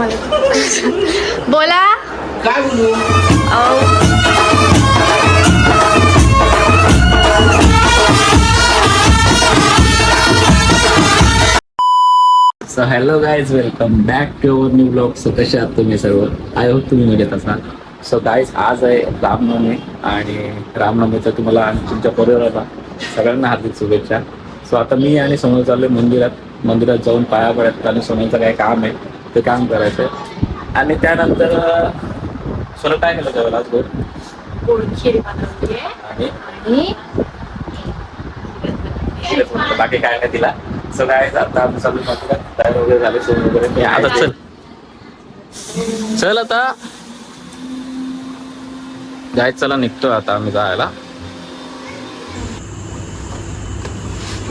मला बोला. काय बोलू? So hello guys welcome back to our new blog so कसे आहात तुम्ही सर्व? आय होप तुम्ही मजेत असाल. सो गाईज आज आहे रामनवमी आणि रामनवमीचा तुम्हाला आणि तुमच्या परिवाराला सगळ्यांना हार्दिक शुभेच्छा. सो आता मी आणि सोनल चाललोय मंदिरात. मंदिरात जाऊन पाया पडत आणि सोनलचं काय काम आहे. ते काम करायचं आहे आणि त्यानंतर अं, सोनल काय केलं त्यावेळेला आज गोड गोड खीर बनवली आणि? आणि बाकी काय तिला. सो काय आता आम्ही चालू मंदिरात तयार वगैरे झाले सोन वगैरे? आता चल. चल आता. जायचं चला निघतो आता आम्ही जायला.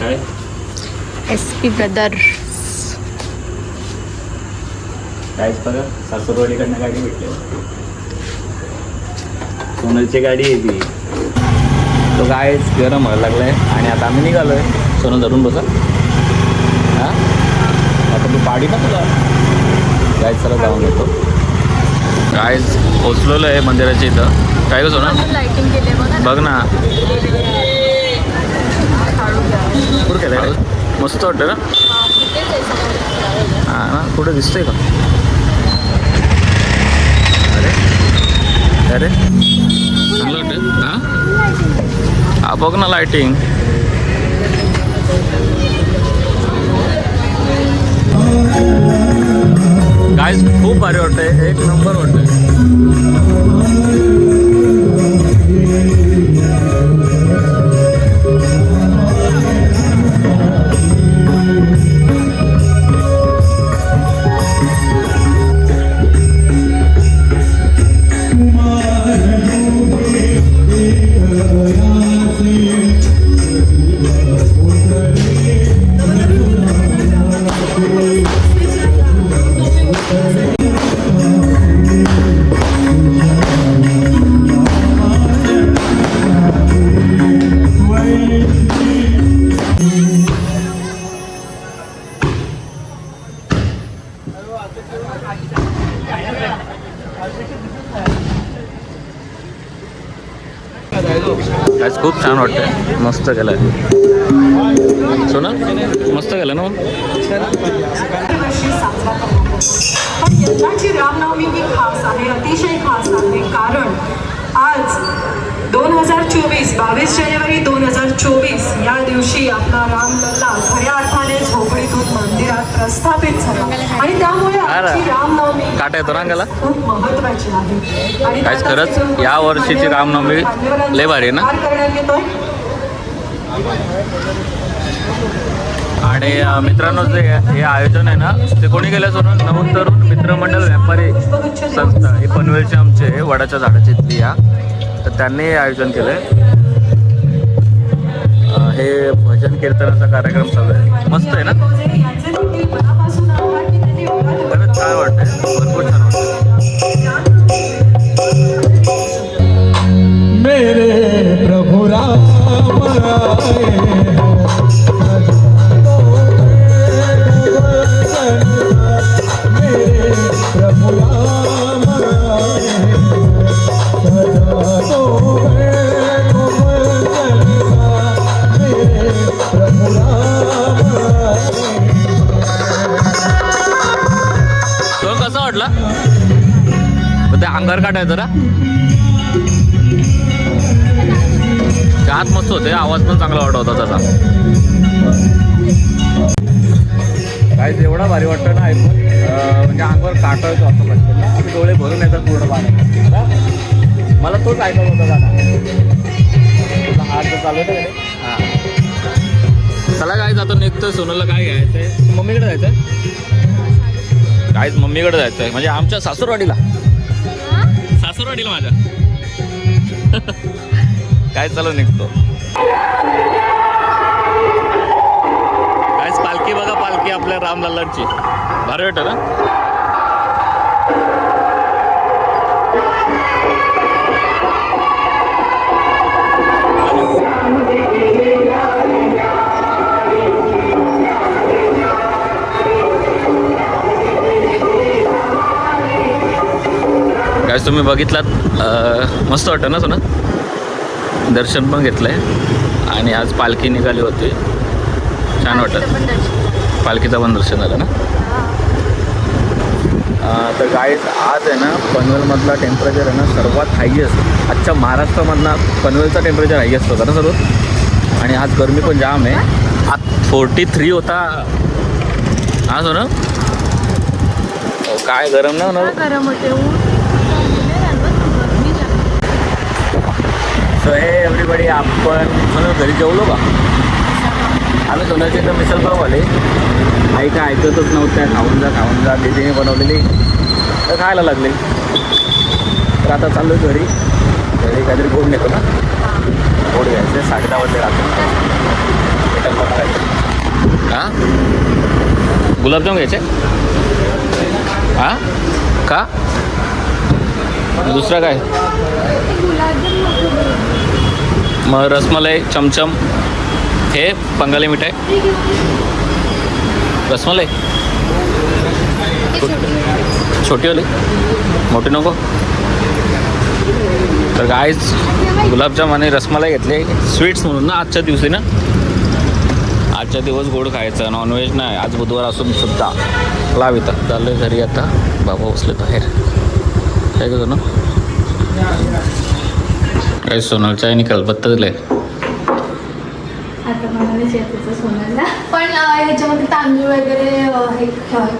काय एस पी ब्रदर कायच बघा सासूरवाडीकडनं गाडी भेटली. सोनलची गाडी आहे ती. तो गायच गरम व्हायला लागलाय. आणि आता आम्ही निघालोय. सोनल धरून बसा. हा? आता तू पाडी ना तुला. गाय चला जाऊन येतो. काय पोचलेलो आहे मंदिराच्या इथं. काय सोना लाइटिंग केली बघा ना. मस्त वाटतं ना? हा ना? कुठं दिसतंय का? अरे? चांगलं वाटतं हा हा बघ ना लाइटिंग काय खूप भारी वाटतंय. एक नंबर वाटतंय. आज खूप छान वाटतं मस्त गेलं सोना मस्त केलं ना पण यंदाची रामनवमी ही खास आहे अतिशय खास आहे कारण आज दोन हजार चोवीस बावीस जानेवारी दोन हजार चोवीस या दिवशी आपला रामलल्ला खऱ्या अर्थाने झोपडीतून मंदिरात प्रस्थापित झाला. रामनवमी काटा येतो आणि काहीच खरंच या वर्षीची रामनवमी लय भारी ना? आणि मित्रांनो जे हे आयोजन आहे ना ते कोणी केलं सोनं नमूद तरुण मित्रमंडळ व्यापारी संस्था ही पनवेलचे आमचे वडाच्या झाडाची इथली या तर त्यांनी हे आयोजन केलंय. अं, हे भजन कीर्तनाचा कार्यक्रम चालू आहे. मस्त आहे ना? छान वाटतंय? भरपूर छान वाटतंय. मेरे प्रभु राम। वाटला? ते अंगार काढायचं ना? आत मस्त होते आवाज पण चांगला वाटत होता त्याचा. काय एवढा भारी वाटतं ना ऐकून. म्हणजे अंगावर काटा येतो असं वाटतं डोळे भरून येतात पूर्ण पाण्यात मला तोच ऐकत होता दादा. हात चालू होता हां. चला काय जातो निघतोय सोनूला काय घ्यायचंय? मम्मीकडे जायचंय. काहीच मम्मीकडे जायचं आहे म्हणजे आमच्या सासूरवाडीला. सासूरवाडीला माझ्या. काय चालू निघतो? कायच पालखी बघा पालखी आपल्या रामलल्लांची भारी वाटत ना? काय तुम्ही बघितलात मस्त वाटतं ना सोनं? दर्शन पण घेतलं आहे आणि आज पालखी निघाली होती. छान वाटत. पालखीचं पण दर्शन झालं ना? तर गाईज आज आहे ना पनवेलमधला टेम्परेचर आहे ना सर्वात हायेस्ट आजच्या महाराष्ट्रामधला पनवेलचा टेम्परेचर हायेस्ट होता ना सर्व? आणि आज गरमी पण जाम आहे. आज फोर्टी थ्री होता आज हो ना काय गरम का गरम होते ऊन नाही जाणवत, गरमी जाम. सो हे एव्हरीबडी आपण सोनल घरी जेवलो का? आम्ही सोनाचे इथं मिसल पाव आले. आई काय ऐकतच नव्हत्या खाऊन जा खाऊन जा दीदीने बनवलेली. तर खायला लागले. तर आता चाललो घरी. घरी काहीतरी गोड नेतो ना. गोड घ्यायचे साडे दहा वाजता राहतो हां गुलाबजाम घ्यायचे? हां? का? दुसरा काय? मग रसमलाई चमचम. हे बंगाली मिठाई. रसमलाई? छोटीवाली मोठी नको. तर गायच गुलाबजाम आणि रसमलाई घेतले. स्वीट्स म्हणून ना आजच्या दिवशी ना. आजच्या दिवस गोड खायचं नॉनव्हेज नाही. आज बुधवार असून सुद्धा. लाव इथं. चाललं घरी आता. बाबा बसले बाहेर. काय करतो ना? काय सोनलच्या आणि कलबत्ता दिलंय आता पण ह्याच्यामध्ये तांदूळ वगैरे हे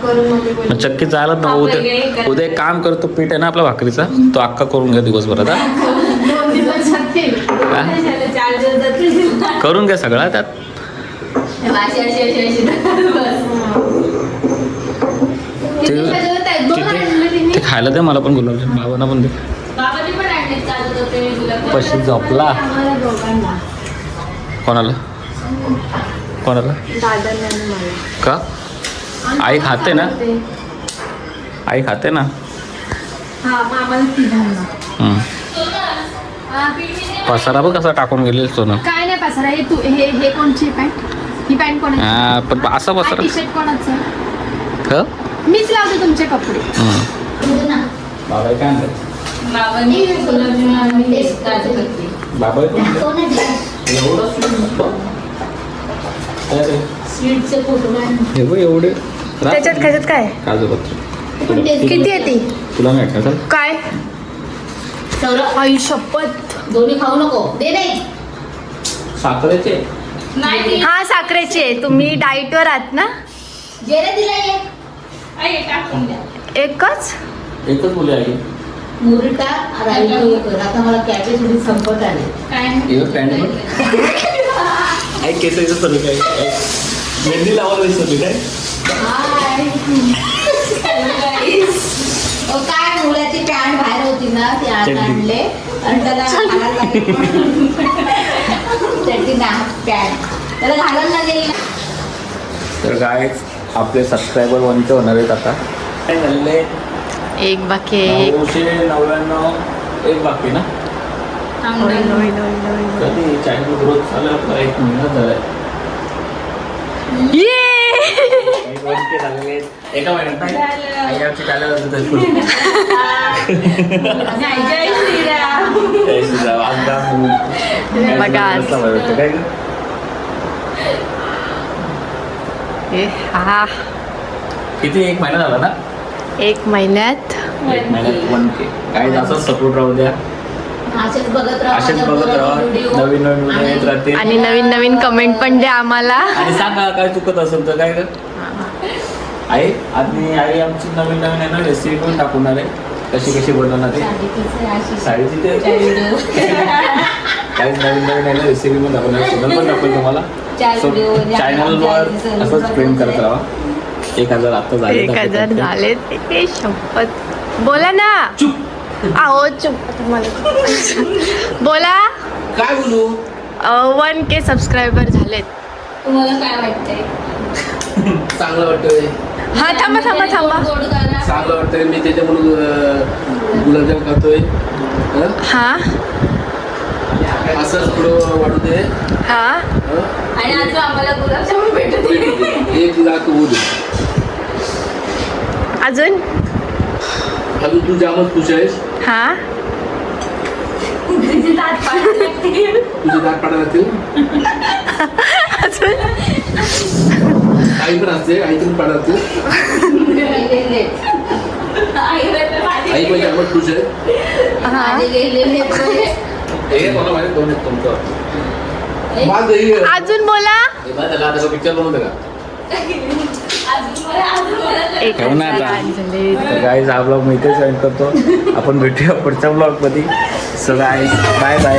करून मग चक्की जायला ना उद्या उद्या एक काम करतो पीठ आहे ना आपला भाकरीचा तो अक्का करून घ्या दिवसभरात हा? दोन दिवस जातील. हा? चार दिवस जातील. करून घ्या सगळा त्यात. अशी अशी अशी. अशी किती ते-? दोन ते- आणले तिने. ते खायला दे मला पण गुलाबजाम बाबांना पण दे. बाबांनी पण आणले चालत होते गुलाबजाम. पशी झोपला. कोणाला? कोणाला? का? आई खाते ना? आई खाते ना? हा. हा. पसारा बघ कसा टाकून गेले सोनं काय नाही पसारा हे तू हे हे कोणची पॅन्ट? ही पॅन्ट कोणाची? हा, पण असा पसारा टी शर्ट कोणाचं मीच लावते तुमचे कपडे. बाबा काय बाबांनी गुलाबजामुन आणि काजू कतली बाबा? एवढं? स्वीटचे फोटो हे बघ एवढे. त्याच्यात खायच्यात काय? काजू पत्र किती आहे ती? तुला काय? आई शपथ. दोन्ही खाऊ नको. दे नाही साखरेचे हा साखरेची. आहे तुम्ही डाईटवर आहात ना? जे रे तिला एक. टाकून द्या. एकच? एकच मुली आई मुरटा राहिली आता मला कॅपॅसिटी संपत आली. केस इथं सर्व काय? मेहंदी लावायला विसरली काय? काय मुलाची पॅन्ट बाहेर होती ना ती चड्डी. आणले. आणि त्याला. चड्डी. ना पॅन्ट त्याला घालायला लागेल. तर काय आपले सबस्क्रायबर वनचे होणार आहेत आता. काय झालेले एक बाकी आहे नऊशे नव्याण्णव एक बाकी ना? कधी चॅनल ग्रोथ झालं? आपला एक महिना झालाय. एक वर्ष झालेले आहेत. एका महिन्यात नाही आई आमची जय श्रीराम. बघा. आज. ए, हा. किती? एक महिना झाला ना? एक महिन्यात. एक महिन्यात वन के काय असंच सपोर्ट राहू द्या. असेच बघत राहा. नवीन नवीन व्हिडिओ येत राहतील. आणि नवीन नवीन कमेंट पण द्या आम्हाला. आणि सांगा काय चुकत असेल तर काय कर आई आणि आई आमची नवीन नवीन आहे ना रेसिपी पण टाकणार आहे कशी कशी बनवणार आहे. साडीची ते. काही नवीन नवीन आहे ना रेसिपी पण दाखवणार सोनल पण दाखवेल तुम्हाला. सो चॅनलवर असंच प्रेम करत राहा. एक हजार आता झाले एक हजार झाले ए शपथ. बोला ना. चुप. आहो चुप. बोला. काय बोलू? वन के सबस्क्रायबर झालेत. तुम्हाला काय वाटतंय? चांगलं वाटतंय. हा थांबा थांबा थांबा. चांगलं वाटतंय. मी त्याच्यामुळे गुलाबजाम खातोय. हं? असंच पुढं वाढू दे. हा? आणि आज आम्हाला गुलाबजामुन भेटत एक लाख दे अजून? अजून तू जामच खुश आहेस. हा? दात पाडायला. तुझे दात पाडायला लागतील? आई पण असते आई पण पाडायला लागते आई पण जामच खुश आहे. हे? मला माहिती? दोन आहेत तुमचं. हे. अजून बोला. हे बांध त्याला आता पिक्चर बनवतं का? गाईज हा ब्लॉग मी इथे जॉईन करतो. आपण भेटूया पुढच्या ब्लॉगमध्ये सो गाईज बाय बाय